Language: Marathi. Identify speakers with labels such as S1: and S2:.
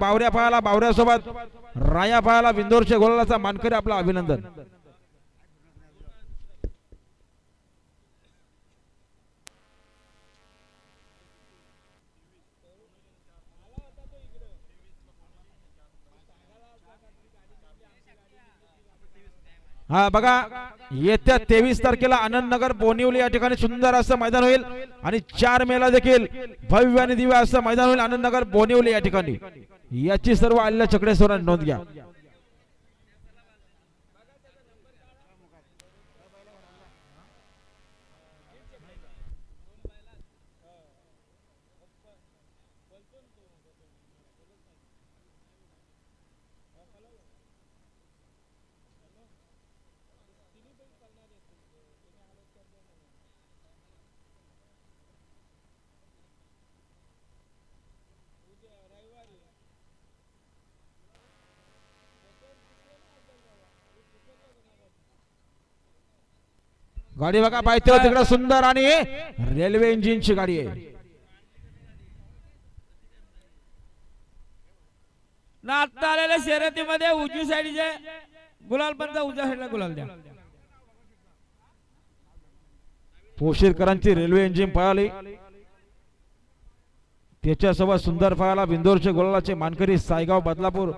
S1: बावऱ्या पायाला बावऱ्यासोबत राया पायाला विंदोरच्या गोलाचा मानकरी आपला अभिनंदन. हा बघा येत्या तेवीस तारखेला आनंदनगर बोनिवली या ठिकाणी सुंदर असं मैदान होईल. आणि चार मेला देखील भव्य आणि दिव्य असं मैदान होईल आनंदनगर बोनिवली या ठिकाणी. याची सर्व आलेल्या चकडेश्वरांनी नोंद घ्या. गाडी बघा पाहिजे तिकडे सुंदर आणि रेल्वे इंजिनची गाडी आहे.
S2: ना आता आलेल्या शर्यतीमध्ये उजवी साईडचे गुलाल पंत उजव्या साईडला गुलाल द्या.
S1: पोशीरकरांची रेल्वे इंजिन पळाली. त्याच्यासोबत सुंदर पळाला बिंदोरचे गोलाचे मानकरी सायगाव बदलापूर.